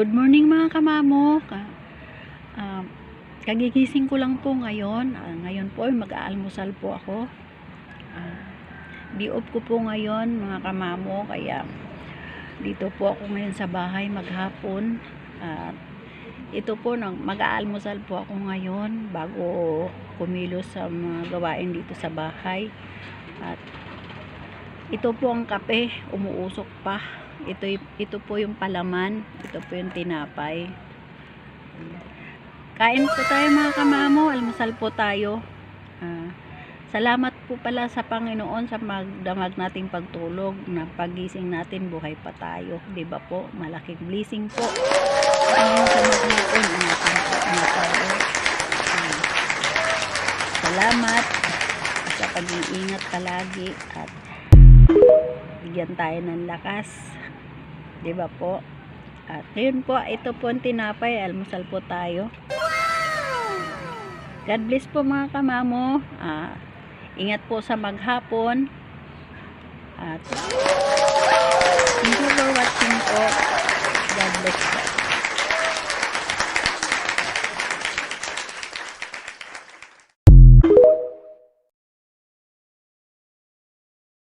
Good morning mga kamamok. Uh, um, kagigising ko lang po ngayon. Uh, ngayon po ay mag-aalmusal po ako. Ah, uh, di-off ko po ngayon mga kamamok. Kaya dito po ako ngayon sa bahay maghapon. At uh, ito po, mag-aalmusal po ako ngayon bago kumilos sa mga gawain dito sa bahay. At ito po ang kape, umuusok pa. Ito, ito po yung palaman, ito po yung tinapay. Kain po tayo mga kamamo, almusal po tayo. Ah, salamat po pala sa Panginoon sa magdamag nating pagtulog na pagising natin buhay pa tayo. ba po? Malaking blessing po. Ah, salamat sa pag-iingat palagi at bigyan tayo ng lakas. 'Di ba po? At ngayon po, ito po ang tinapay, almusal po tayo. God bless po mga kamamo. Ah, ingat po sa maghapon. At